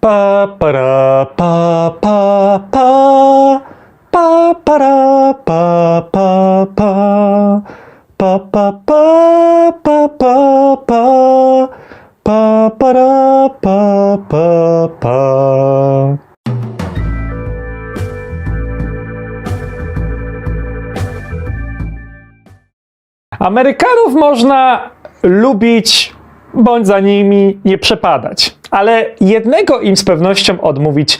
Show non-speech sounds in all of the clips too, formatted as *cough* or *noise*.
Pa, para, pa, pa, pa. Pa, para, pa, pa, pa. Pa, pa, pa, pa, pa, pa. Pa, para, pa, pa, pa. Amerykanów można lubić bądź za nimi nie przepadać, ale jednego im z pewnością odmówić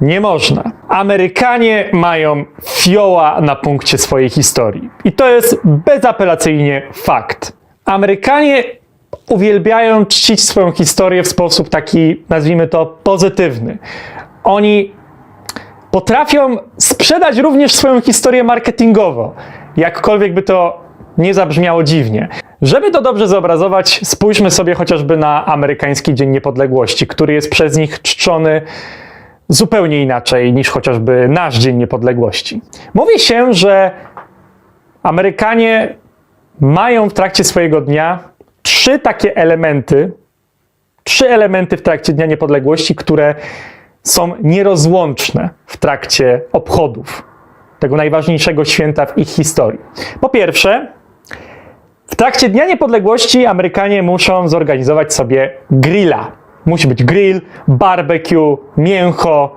nie można. Amerykanie mają fioła na punkcie swojej historii. I to jest bezapelacyjnie fakt. Amerykanie uwielbiają czcić swoją historię w sposób taki, nazwijmy to, pozytywny. Oni potrafią sprzedać również swoją historię marketingowo, jakkolwiek by to nie zabrzmiało dziwnie. Żeby to dobrze zobrazować, spójrzmy sobie chociażby na amerykański Dzień Niepodległości, który jest przez nich czczony zupełnie inaczej niż chociażby nasz Dzień Niepodległości. Mówi się, że Amerykanie mają w trakcie swojego dnia trzy takie elementy, trzy elementy w trakcie Dnia Niepodległości, które są nierozłączne w trakcie obchodów tego najważniejszego święta w ich historii. Po pierwsze, w trakcie Dnia Niepodległości Amerykanie muszą zorganizować sobie grilla. Musi być grill, barbecue, mięcho,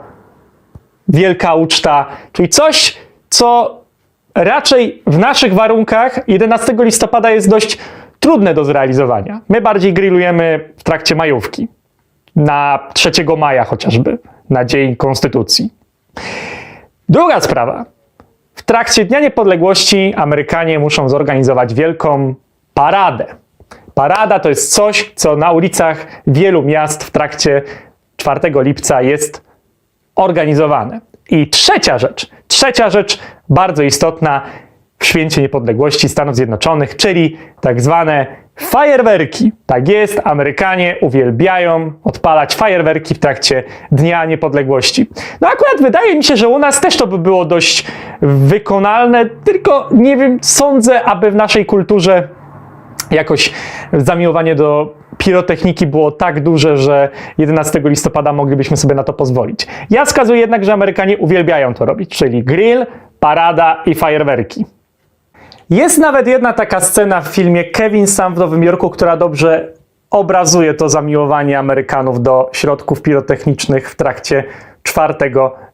wielka uczta, czyli coś, co raczej w naszych warunkach 11 listopada jest dość trudne do zrealizowania. My bardziej grillujemy w trakcie majówki, na 3 maja chociażby, na Dzień Konstytucji. Druga sprawa. W trakcie Dnia Niepodległości Amerykanie muszą zorganizować wielką paradę. Parada to jest coś, co na ulicach wielu miast w trakcie 4 lipca jest organizowane. I trzecia rzecz, trzecia rzecz bardzo istotna w święcie niepodległości Stanów Zjednoczonych, czyli tak zwane fajerwerki. Tak jest, Amerykanie uwielbiają odpalać fajerwerki w trakcie Dnia Niepodległości. No akurat wydaje mi się, że u nas też to by było dość wykonalne, tylko nie wiem, sądzę, aby w naszej kulturze jakoś zamiłowanie do pirotechniki było tak duże, że 11 listopada moglibyśmy sobie na to pozwolić. Ja wskazuję jednak, że Amerykanie uwielbiają to robić, czyli grill, parada i fajerwerki. Jest nawet jedna taka scena w filmie Kevin Sam w Nowym Jorku, która dobrze obrazuje to zamiłowanie Amerykanów do środków pirotechnicznych w trakcie 4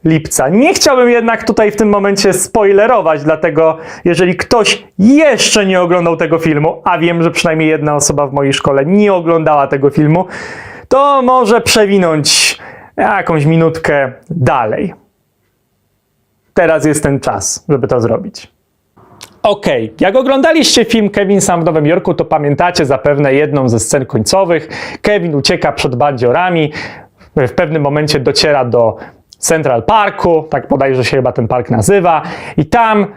lipca. Nie chciałbym jednak tutaj w tym momencie spoilerować, dlatego jeżeli ktoś jeszcze nie oglądał tego filmu, a wiem, że przynajmniej jedna osoba w mojej szkole nie oglądała tego filmu, to może przewinąć jakąś minutkę dalej. Teraz jest ten czas, żeby to zrobić. Okej, jak oglądaliście film Kevin Sam w Nowym Jorku, to pamiętacie zapewne jedną ze scen końcowych. Kevin ucieka przed bandziorami, w pewnym momencie dociera do Central Parku, tak bodajże się chyba ten park nazywa, i tam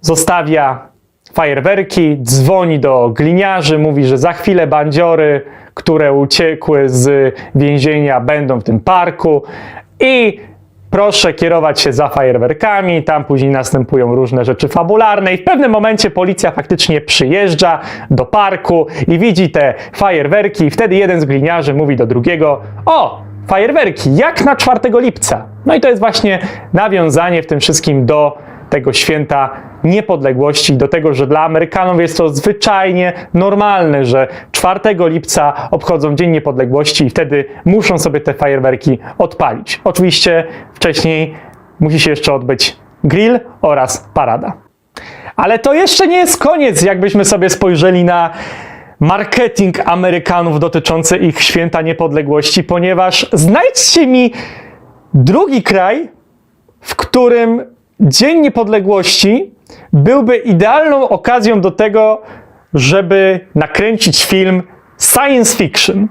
zostawia fajerwerki, dzwoni do gliniarzy, mówi, że za chwilę bandziory, które uciekły z więzienia, będą w tym parku. I proszę kierować się za fajerwerkami, tam później następują różne rzeczy fabularne i w pewnym momencie policja faktycznie przyjeżdża do parku i widzi te fajerwerki i wtedy jeden z gliniarzy mówi do drugiego, o, fajerwerki, jak na 4 lipca. No i to jest właśnie nawiązanie w tym wszystkim do tego święta niepodległości, do tego, że dla Amerykanów jest to zwyczajnie normalne, że 4 lipca obchodzą Dzień Niepodległości i wtedy muszą sobie te fajerwerki odpalić. Oczywiście wcześniej musi się jeszcze odbyć grill oraz parada. Ale to jeszcze nie jest koniec, jakbyśmy sobie spojrzeli na marketing Amerykanów dotyczący ich święta niepodległości, ponieważ znajdźcie mi drugi kraj, w którym Dzień Niepodległości byłby idealną okazją do tego, żeby nakręcić film science fiction.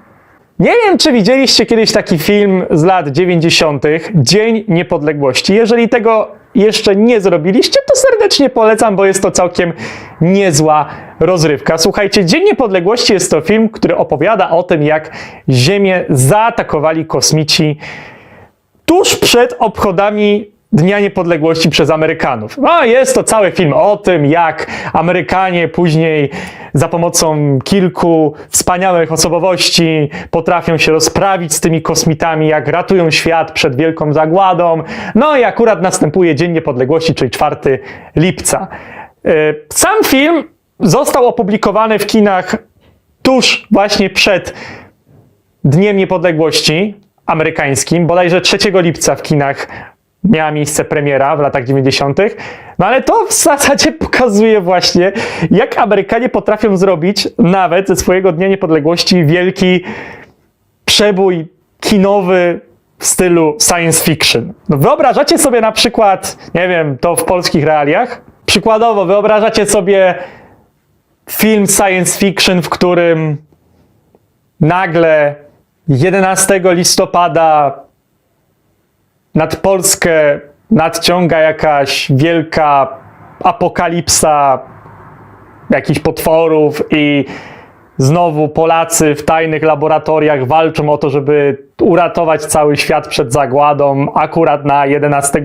Nie wiem, czy widzieliście kiedyś taki film z lat 90. Dzień Niepodległości. Jeżeli tego jeszcze nie zrobiliście, to serdecznie polecam, bo jest to całkiem niezła rozrywka. Słuchajcie, Dzień Niepodległości jest to film, który opowiada o tym, jak Ziemię zaatakowali kosmici tuż przed obchodami Dnia Niepodległości przez Amerykanów. No, jest to cały film o tym, jak Amerykanie później za pomocą kilku wspaniałych osobowości potrafią się rozprawić z tymi kosmitami, jak ratują świat przed wielką zagładą. No i akurat następuje Dzień Niepodległości, czyli 4 lipca. E, Sam film został opublikowany w kinach tuż właśnie przed Dniem Niepodległości amerykańskim, bodajże 3 lipca w kinach miała miejsce premiera w latach 90. No ale to w zasadzie *laughs* pokazuje właśnie, jak Amerykanie potrafią zrobić nawet ze swojego Dnia Niepodległości wielki przebój kinowy w stylu science fiction. No wyobrażacie sobie na przykład, nie wiem, to w polskich realiach? Przykładowo, wyobrażacie sobie film science fiction, w którym nagle 11 listopada nad Polskę nadciąga jakaś wielka apokalipsa jakichś potworów i znowu Polacy w tajnych laboratoriach walczą o to, żeby uratować cały świat przed zagładą akurat na 11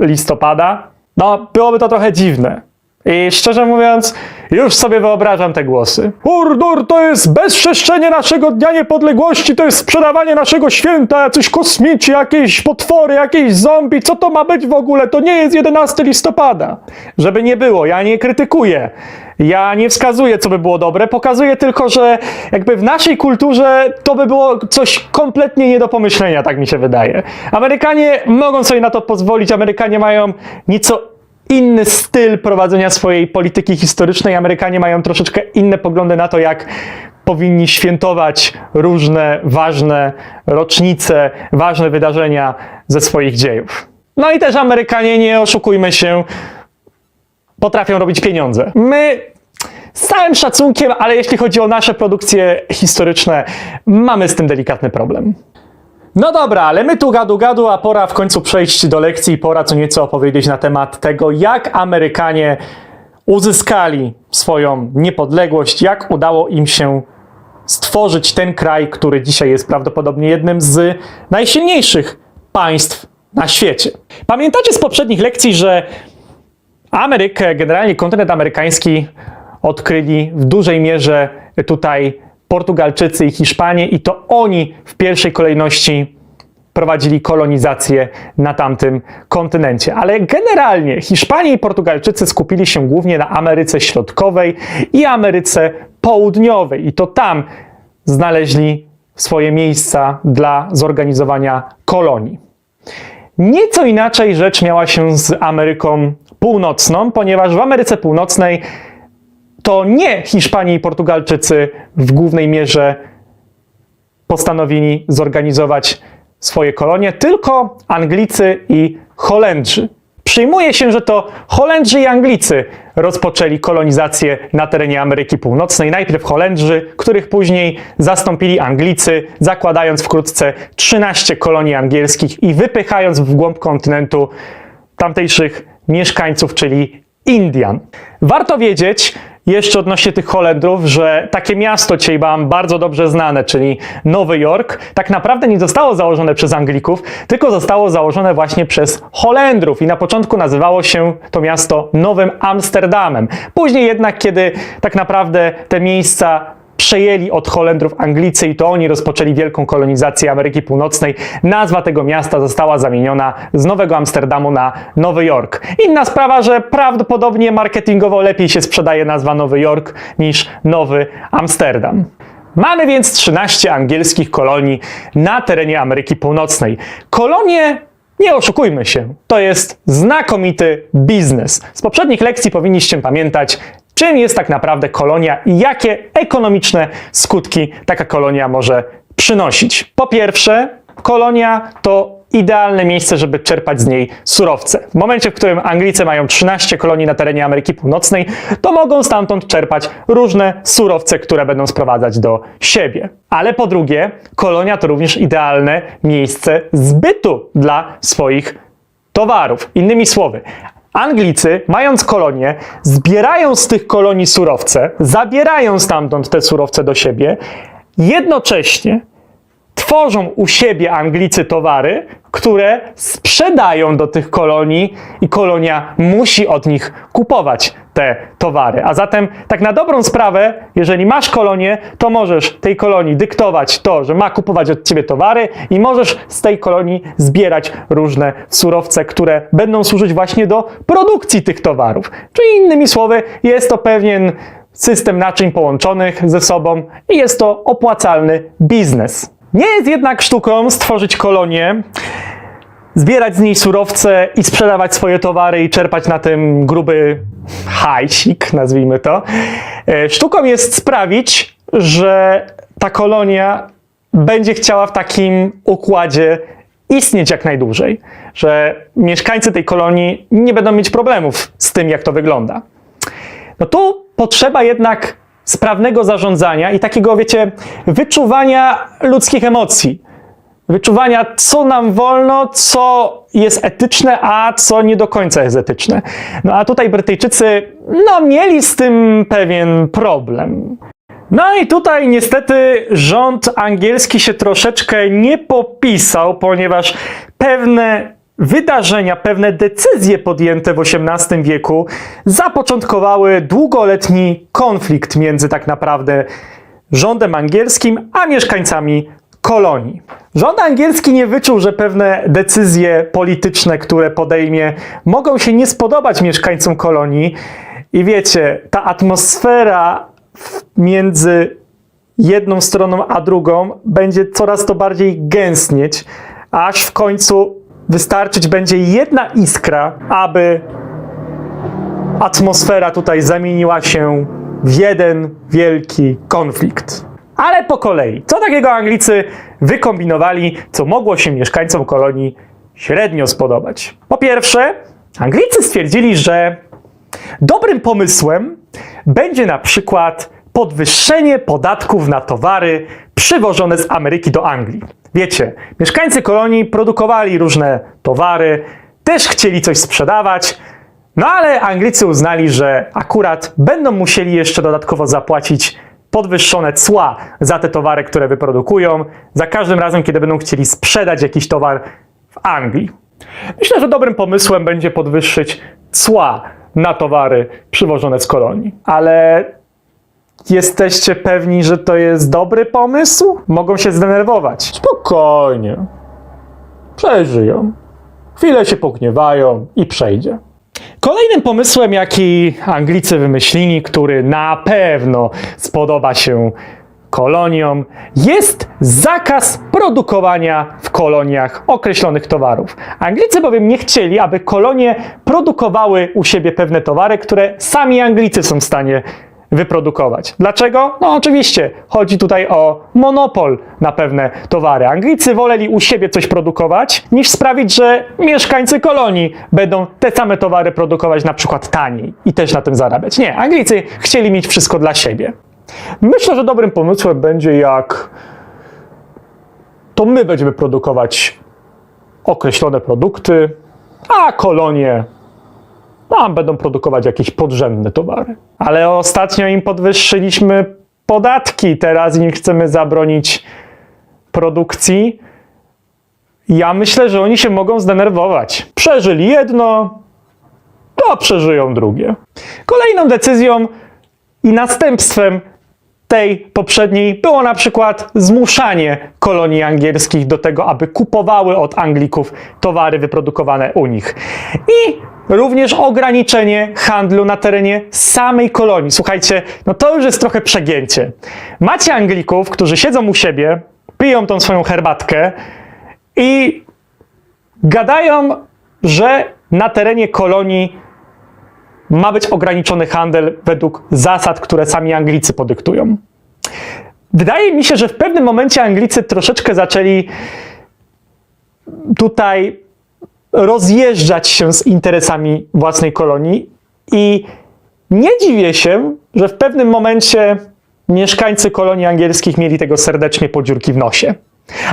listopada. No, byłoby to trochę dziwne. I szczerze mówiąc, już sobie wyobrażam te głosy. Urdur to jest bezczeszczenie naszego Dnia Niepodległości, to jest sprzedawanie naszego święta, jacyś kosmici, jakieś potwory, jakieś zombie. Co to ma być w ogóle? To nie jest 11 listopada. Żeby nie było, ja nie krytykuję. Ja nie wskazuję, co by było dobre, pokazuję tylko, że jakby w naszej kulturze to by było coś kompletnie nie do pomyślenia, tak mi się wydaje. Amerykanie mogą sobie na to pozwolić, Amerykanie mają nieco inny styl prowadzenia swojej polityki historycznej. Amerykanie mają troszeczkę inne poglądy na to, jak powinni świętować różne ważne rocznice, ważne wydarzenia ze swoich dziejów. No i też Amerykanie, nie oszukujmy się, potrafią robić pieniądze. My z całym szacunkiem, ale jeśli chodzi o nasze produkcje historyczne, mamy z tym delikatny problem. No dobra, ale my tu gadu gadu, a pora w końcu przejść do lekcji i pora co nieco opowiedzieć na temat tego, jak Amerykanie uzyskali swoją niepodległość, jak udało im się stworzyć ten kraj, który dzisiaj jest prawdopodobnie jednym z najsilniejszych państw na świecie. Pamiętacie z poprzednich lekcji, że Amerykę, generalnie kontynent amerykański odkryli w dużej mierze tutaj Portugalczycy i Hiszpanie i to oni w pierwszej kolejności prowadzili kolonizację na tamtym kontynencie. Ale generalnie Hiszpanie i Portugalczycy skupili się głównie na Ameryce Środkowej i Ameryce Południowej i to tam znaleźli swoje miejsca dla zorganizowania kolonii. Nieco inaczej rzecz miała się z Ameryką Północną, ponieważ w Ameryce Północnej to nie Hiszpanie i Portugalczycy w głównej mierze postanowili zorganizować swoje kolonie, tylko Anglicy i Holendrzy. Przyjmuje się, że to Holendrzy i Anglicy rozpoczęli kolonizację na terenie Ameryki Północnej. Najpierw Holendrzy, których później zastąpili Anglicy, zakładając wkrótce 13 kolonii angielskich i wypychając w głąb kontynentu tamtejszych mieszkańców, czyli Indian. Warto wiedzieć, jeszcze odnośnie tych Holendrów, że takie miasto dzisiaj mam bardzo dobrze znane, czyli Nowy Jork, tak naprawdę nie zostało założone przez Anglików, tylko zostało założone właśnie przez Holendrów i na początku nazywało się to miasto Nowym Amsterdamem. Później jednak, kiedy tak naprawdę te miejsca przejęli od Holendrów Anglicy i to oni rozpoczęli wielką kolonizację Ameryki Północnej. Nazwa tego miasta została zamieniona z Nowego Amsterdamu na Nowy Jork. Inna sprawa, że prawdopodobnie marketingowo lepiej się sprzedaje nazwa Nowy Jork niż Nowy Amsterdam. Mamy więc 13 angielskich kolonii na terenie Ameryki Północnej. Kolonie nie oszukujmy się, to jest znakomity biznes. Z poprzednich lekcji powinniście pamiętać, czym jest tak naprawdę kolonia i jakie ekonomiczne skutki taka kolonia może przynosić. Po pierwsze, kolonia to idealne miejsce, żeby czerpać z niej surowce. W momencie, w którym Anglicy mają 13 kolonii na terenie Ameryki Północnej, to mogą stamtąd czerpać różne surowce, które będą sprowadzać do siebie. Ale po drugie, kolonia to również idealne miejsce zbytu dla swoich towarów. Innymi słowy, Anglicy, mając kolonie, zbierają z tych kolonii surowce, zabierają stamtąd te surowce do siebie, jednocześnie tworzą u siebie Anglicy towary, które sprzedają do tych kolonii i kolonia musi od nich kupować te towary. A zatem, tak na dobrą sprawę, jeżeli masz kolonię, to możesz tej kolonii dyktować to, że ma kupować od ciebie towary i możesz z tej kolonii zbierać różne surowce, które będą służyć właśnie do produkcji tych towarów. Czyli innymi słowy, jest to pewien system naczyń połączonych ze sobą i jest to opłacalny biznes. Nie jest jednak sztuką stworzyć kolonię, zbierać z niej surowce i sprzedawać swoje towary i czerpać na tym gruby hajsik, nazwijmy to. E, Sztuką jest sprawić, że ta kolonia będzie chciała w takim układzie istnieć jak najdłużej, że mieszkańcy tej kolonii nie będą mieć problemów z tym, jak to wygląda. No tu potrzeba jednak sprawnego zarządzania i takiego, wiecie, wyczuwania ludzkich emocji. Wyczuwania, co nam wolno, co jest etyczne, a co nie do końca jest etyczne. No a tutaj Brytyjczycy, no, mieli z tym pewien problem. No i tutaj niestety rząd angielski się troszeczkę nie popisał, ponieważ pewne wydarzenia, pewne decyzje podjęte w XVIII wieku zapoczątkowały długoletni konflikt między tak naprawdę rządem angielskim a mieszkańcami kolonii. Rząd angielski nie wyczuł, że pewne decyzje polityczne, które podejmie, mogą się nie spodobać mieszkańcom kolonii. I wiecie, ta atmosfera między jedną stroną a drugą będzie coraz to bardziej gęstnieć, aż w końcu wystarczyć będzie jedna iskra, aby atmosfera tutaj zamieniła się w jeden wielki konflikt. Ale po kolei, co takiego Anglicy wykombinowali, co mogło się mieszkańcom kolonii średnio spodobać? Po pierwsze, Anglicy stwierdzili, że dobrym pomysłem będzie na przykład podwyższenie podatków na towary przywożone z Ameryki do Anglii. Wiecie, mieszkańcy kolonii produkowali różne towary, też chcieli coś sprzedawać, no ale Anglicy uznali, że akurat będą musieli jeszcze dodatkowo zapłacić podwyższone cła za te towary, które wyprodukują, za każdym razem, kiedy będą chcieli sprzedać jakiś towar w Anglii. Myślę, że dobrym pomysłem będzie podwyższyć cła na towary przywożone z kolonii. Ale jesteście pewni, że to jest dobry pomysł? Mogą się zdenerwować. Spokojnie. Przeżyją. Chwilę się pogniewają i przejdzie. Kolejnym pomysłem, jaki Anglicy wymyślili, który na pewno spodoba się koloniom, jest zakaz produkowania w koloniach określonych towarów. Anglicy bowiem nie chcieli, aby kolonie produkowały u siebie pewne towary, które sami Anglicy są w stanie wyprodukować. Dlaczego? No oczywiście, chodzi tutaj o monopol na pewne towary. Anglicy woleli u siebie coś produkować, niż sprawić, że mieszkańcy kolonii będą te same towary produkować na przykład taniej i też na tym zarabiać. Nie, Anglicy chcieli mieć wszystko dla siebie. Myślę, że dobrym pomysłem będzie jak to my będziemy produkować określone produkty, a kolonie tam będą produkować jakieś podrzędne towary. Ale ostatnio im podwyższyliśmy podatki, teraz im chcemy zabronić produkcji. Ja myślę, że oni się mogą zdenerwować. Przeżyli jedno, to przeżyją drugie. Kolejną decyzją i następstwem tej poprzedniej było na przykład zmuszanie kolonii angielskich do tego, aby kupowały od Anglików towary wyprodukowane u nich. I również ograniczenie handlu na terenie samej kolonii. Słuchajcie, no to już jest trochę przegięcie. Macie Anglików, którzy siedzą u siebie, piją tą swoją herbatkę i gadają, że na terenie kolonii ma być ograniczony handel według zasad, które sami Anglicy podyktują. Wydaje mi się, że w pewnym momencie Anglicy troszeczkę zaczęli tutaj rozjeżdżać się z interesami własnej kolonii i nie dziwię się, że w pewnym momencie mieszkańcy kolonii angielskich mieli tego serdecznie podziurki w nosie.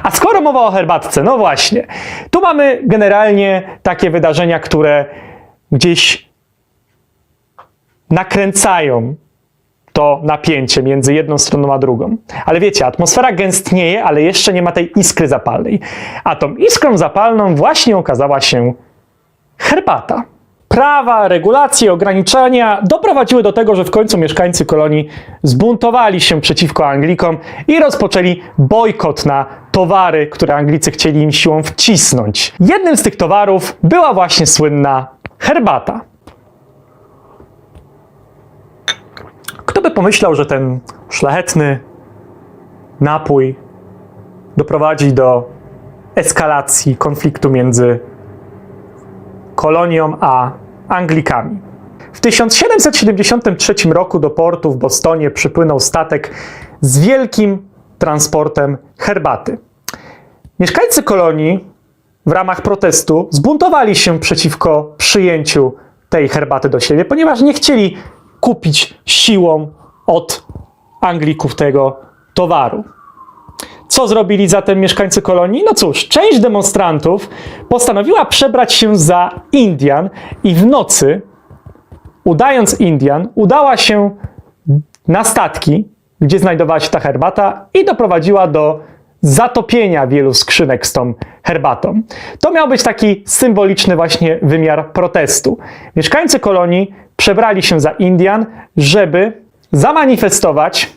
A skoro mowa o herbatce, no właśnie, tu mamy generalnie takie wydarzenia, które gdzieś nakręcają to napięcie między jedną stroną a drugą. Ale wiecie, atmosfera gęstnieje, ale jeszcze nie ma tej iskry zapalnej. A tą iskrą zapalną właśnie okazała się herbata. Prawa, regulacje, ograniczenia doprowadziły do tego, że w końcu mieszkańcy kolonii zbuntowali się przeciwko Anglikom i rozpoczęli bojkot na towary, które Anglicy chcieli im siłą wcisnąć. Jednym z tych towarów była właśnie słynna herbata. By pomyślał, że ten szlachetny napój doprowadzi do eskalacji konfliktu między kolonią a Anglikami. W 1773 roku do portu w Bostonie przypłynął statek z wielkim transportem herbaty. Mieszkańcy kolonii w ramach protestu zbuntowali się przeciwko przyjęciu tej herbaty do siebie, ponieważ nie chcieli kupić siłą od Anglików tego towaru. Co zrobili zatem mieszkańcy kolonii? No cóż, część demonstrantów postanowiła przebrać się za Indian i w nocy, udając Indian, udała się na statki, gdzie znajdowała się ta herbata i doprowadziła do zatopienia wielu skrzynek z tą herbatą. To miał być taki symboliczny właśnie wymiar protestu. Mieszkańcy kolonii przebrali się za Indian, żeby zamanifestować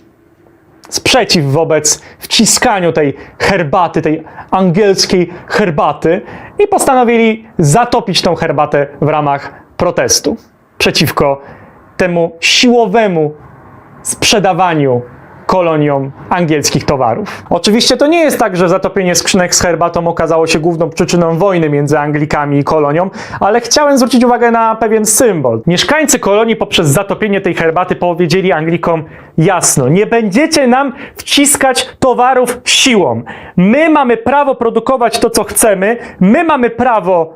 sprzeciw wobec wciskaniu tej herbaty, tej angielskiej herbaty i postanowili zatopić tą herbatę w ramach protestu przeciwko temu siłowemu sprzedawaniu koloniom angielskich towarów. Oczywiście to nie jest tak, że zatopienie skrzynek z herbatą okazało się główną przyczyną wojny między Anglikami i kolonią, ale chciałem zwrócić uwagę na pewien symbol. Mieszkańcy kolonii poprzez zatopienie tej herbaty powiedzieli Anglikom jasno: Nie będziecie nam wciskać towarów siłą. My mamy prawo produkować to, co chcemy, my mamy prawo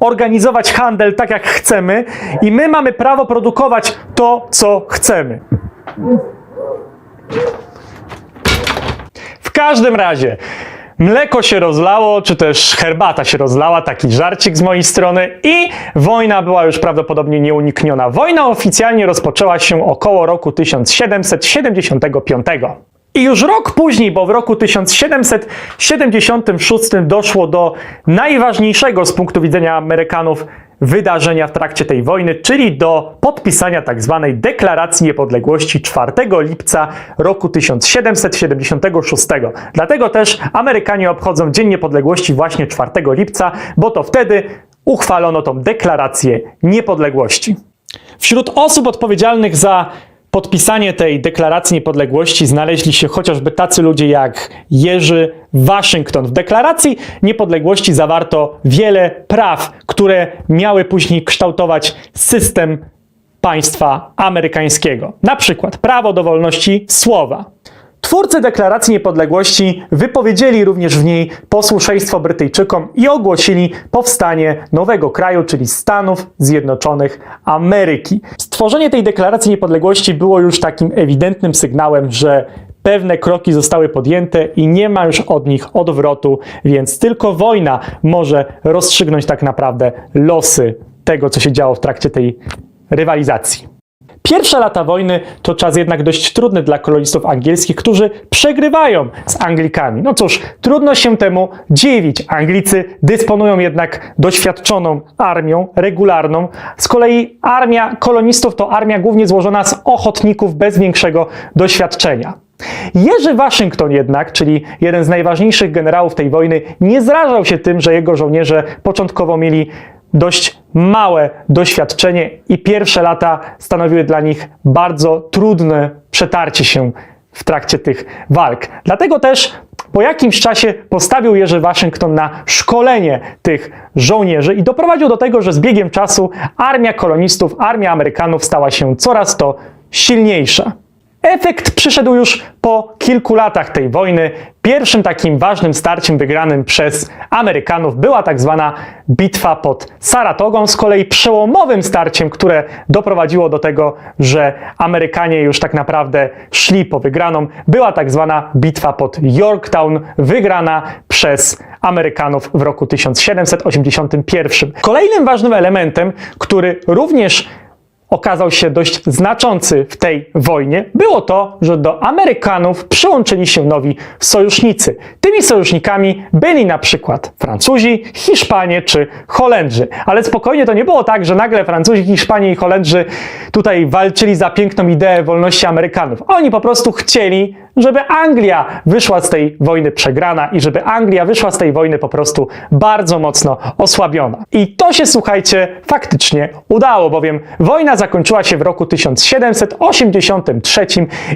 organizować handel tak, jak chcemy, i my mamy prawo produkować to, co chcemy. W każdym razie, mleko się rozlało, czy też herbata się rozlała, taki żarcik z mojej strony i wojna była już prawdopodobnie nieunikniona. Wojna oficjalnie rozpoczęła się około roku 1775. I już rok później, bo w roku 1776 doszło do najważniejszego z punktu widzenia Amerykanów wydarzenia w trakcie tej wojny, czyli do podpisania tzw. Deklaracji Niepodległości 4 lipca roku 1776. Dlatego też Amerykanie obchodzą Dzień Niepodległości właśnie 4 lipca, bo to wtedy uchwalono tą Deklarację Niepodległości. Wśród osób odpowiedzialnych za podpisanie tej deklaracji niepodległości znaleźli się chociażby tacy ludzie jak Jerzy Waszyngton. W deklaracji niepodległości zawarto wiele praw, które miały później kształtować system państwa amerykańskiego. Na przykład prawo do wolności słowa. Twórcy Deklaracji Niepodległości wypowiedzieli również w niej posłuszeństwo Brytyjczykom i ogłosili powstanie nowego kraju, czyli Stanów Zjednoczonych Ameryki. Stworzenie tej Deklaracji Niepodległości było już takim ewidentnym sygnałem, że pewne kroki zostały podjęte i nie ma już od nich odwrotu, więc tylko wojna może rozstrzygnąć tak naprawdę losy tego, co się działo w trakcie tej rywalizacji. Pierwsze lata wojny to czas jednak dość trudny dla kolonistów angielskich, którzy przegrywają z Anglikami. No cóż, trudno się temu dziwić. Anglicy dysponują jednak doświadczoną armią regularną. Z kolei armia kolonistów to armia głównie złożona z ochotników bez większego doświadczenia. Jerzy Waszyngton jednak, czyli jeden z najważniejszych generałów tej wojny, nie zrażał się tym, że jego żołnierze początkowo mieli dość małe doświadczenie i pierwsze lata stanowiły dla nich bardzo trudne przetarcie się w trakcie tych walk. Dlatego też po jakimś czasie postawił Jerzy Waszyngton na szkolenie tych żołnierzy i doprowadził do tego, że z biegiem czasu armia kolonistów, armia Amerykanów stała się coraz to silniejsza. Efekt przyszedł już po kilku latach tej wojny. Pierwszym takim ważnym starciem wygranym przez Amerykanów była tak zwana bitwa pod Saratogą, z kolei przełomowym starciem, które doprowadziło do tego, że Amerykanie już tak naprawdę szli po wygraną, była tak zwana bitwa pod Yorktown, wygrana przez Amerykanów w roku 1781. Kolejnym ważnym elementem, który również okazał się dość znaczący w tej wojnie, było to, że do Amerykanów przyłączyli się nowi sojusznicy. Tymi sojusznikami byli na przykład Francuzi, Hiszpanie czy Holendrzy. Ale spokojnie to nie było tak, że nagle Francuzi, Hiszpanie i Holendrzy tutaj walczyli za piękną ideę wolności Amerykanów. Oni po prostu chcieli, żeby Anglia wyszła z tej wojny przegrana i żeby Anglia wyszła z tej wojny po prostu bardzo mocno osłabiona. I to się, słuchajcie, faktycznie udało, bowiem wojna zakończyła się w roku 1783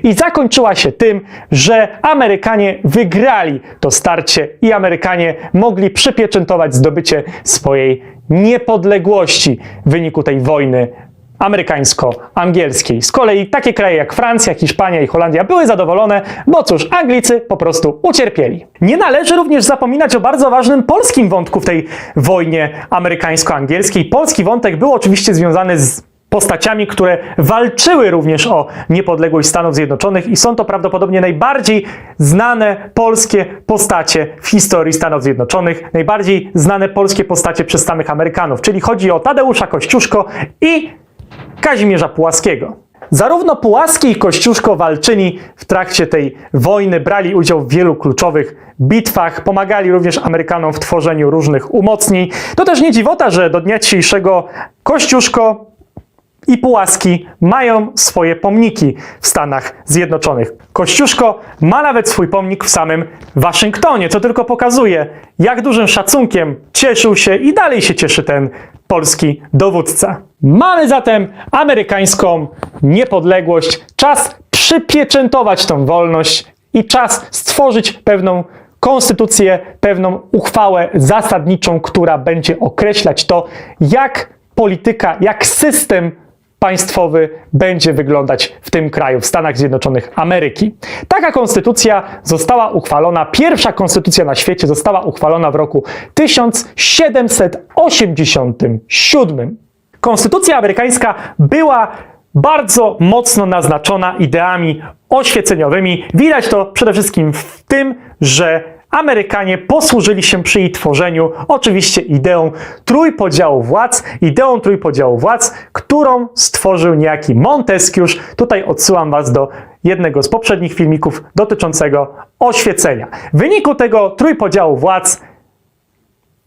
i zakończyła się tym, że Amerykanie wygrali to starcie i Amerykanie mogli przypieczętować zdobycie swojej niepodległości w wyniku tej wojny amerykańsko-angielskiej. Z kolei takie kraje jak Francja, Hiszpania i Holandia były zadowolone, bo cóż, Anglicy po prostu ucierpieli. Nie należy również zapominać o bardzo ważnym polskim wątku w tej wojnie amerykańsko-angielskiej. Polski wątek był oczywiście związany z postaciami, które walczyły również o niepodległość Stanów Zjednoczonych i są to prawdopodobnie najbardziej znane polskie postacie w historii Stanów Zjednoczonych, najbardziej znane polskie postacie przez samych Amerykanów, czyli chodzi o Tadeusza Kościuszko i Kazimierza Pułaskiego. Zarówno Pułaski i Kościuszko walczyli w trakcie tej wojny, brali udział w wielu kluczowych bitwach, pomagali również Amerykanom w tworzeniu różnych umocnień. To też nie dziwota, że do dnia dzisiejszego Kościuszko i Pułaski mają swoje pomniki w Stanach Zjednoczonych. Kościuszko ma nawet swój pomnik w samym Waszyngtonie, co tylko pokazuje, jak dużym szacunkiem cieszył się i dalej się cieszy ten polski dowódca. Mamy zatem amerykańską niepodległość, czas przypieczętować tą wolność i czas stworzyć pewną konstytucję, pewną uchwałę zasadniczą, która będzie określać to, jak polityka, jak system państwowy będzie wyglądać w tym kraju, w Stanach Zjednoczonych Ameryki. Taka konstytucja została uchwalona, pierwsza konstytucja na świecie została uchwalona w roku 1787. Konstytucja amerykańska była bardzo mocno naznaczona ideami oświeceniowymi. Widać to przede wszystkim w tym, że Amerykanie posłużyli się przy jej tworzeniu oczywiście ideą trójpodziału władz, ideą trójpodziału władz, którą stworzył niejaki Montesquieu. Tutaj odsyłam Was do jednego z poprzednich filmików dotyczącego oświecenia. W wyniku tego trójpodziału władz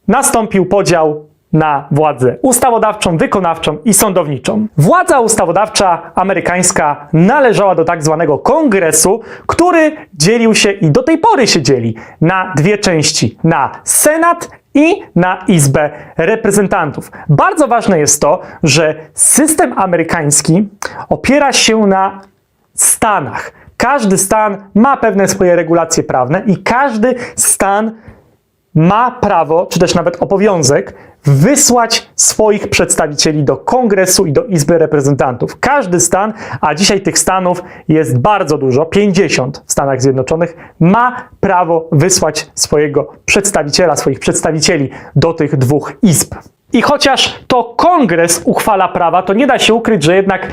nastąpił podział na władzę ustawodawczą, wykonawczą i sądowniczą. Władza ustawodawcza amerykańska należała do tak zwanego kongresu, który dzielił się i do tej pory się dzieli na dwie części: na Senat i na Izbę Reprezentantów. Bardzo ważne jest to, że system amerykański opiera się na stanach. Każdy stan ma pewne swoje regulacje prawne i każdy stan ma prawo, czy też nawet obowiązek, wysłać swoich przedstawicieli do Kongresu i do Izby Reprezentantów. Każdy stan, a dzisiaj tych stanów jest bardzo dużo, 50 w Stanach Zjednoczonych, ma prawo wysłać swojego przedstawiciela, swoich przedstawicieli do tych dwóch izb. I chociaż to Kongres uchwala prawa, to nie da się ukryć, że jednak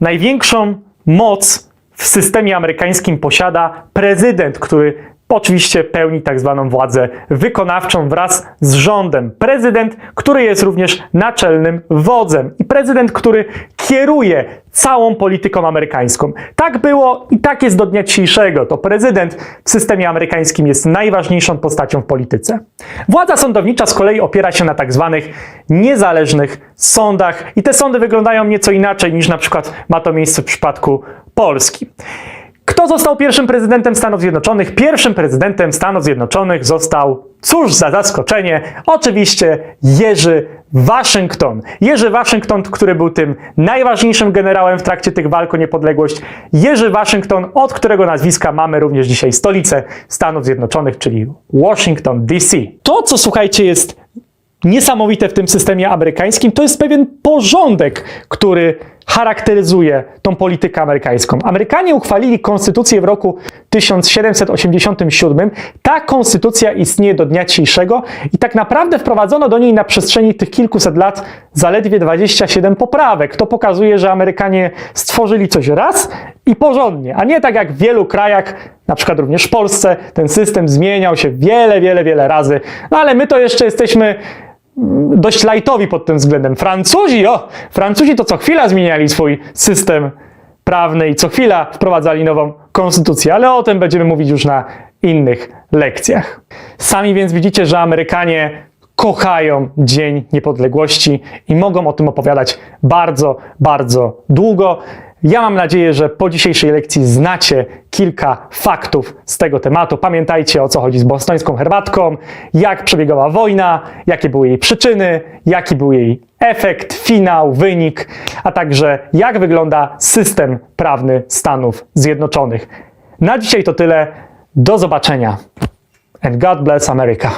największą moc w systemie amerykańskim posiada prezydent, który oczywiście pełni tak zwaną władzę wykonawczą wraz z rządem. Prezydent, który jest również naczelnym wodzem i prezydent, który kieruje całą polityką amerykańską. Tak było i tak jest do dnia dzisiejszego. To prezydent w systemie amerykańskim jest najważniejszą postacią w polityce. Władza sądownicza z kolei opiera się na tak zwanych niezależnych sądach i te sądy wyglądają nieco inaczej niż na przykład ma to miejsce w przypadku Polski. Kto został pierwszym prezydentem Stanów Zjednoczonych? Pierwszym prezydentem Stanów Zjednoczonych został, cóż za zaskoczenie, oczywiście Jerzy Waszyngton. Jerzy Waszyngton, który był tym najważniejszym generałem w trakcie tych walk o niepodległość. Jerzy Waszyngton, od którego nazwiska mamy również dzisiaj stolicę Stanów Zjednoczonych, czyli Washington DC. To, co słuchajcie, jest niesamowite w tym systemie amerykańskim, to jest pewien porządek, który charakteryzuje tą politykę amerykańską. Amerykanie uchwalili konstytucję w roku 1787. Ta konstytucja istnieje do dnia dzisiejszego i tak naprawdę wprowadzono do niej na przestrzeni tych kilkuset lat zaledwie 27 poprawek. To pokazuje, że Amerykanie stworzyli coś raz i porządnie, a nie tak jak w wielu krajach, na przykład również w Polsce, ten system zmieniał się wiele, wiele, wiele razy. No ale my to jeszcze jesteśmy dość lajtowi pod tym względem. Francuzi, o, Francuzi to co chwila zmieniali swój system prawny i co chwila wprowadzali nową konstytucję, ale o tym będziemy mówić już na innych lekcjach. Sami więc widzicie, że Amerykanie kochają Dzień Niepodległości i mogą o tym opowiadać bardzo, bardzo długo. Ja mam nadzieję, że po dzisiejszej lekcji znacie kilka faktów z tego tematu. Pamiętajcie o co chodzi z bostońską herbatką, jak przebiegała wojna, jakie były jej przyczyny, jaki był jej efekt, finał, wynik, a także jak wygląda system prawny Stanów Zjednoczonych. Na dzisiaj to tyle. Do zobaczenia. And God bless America.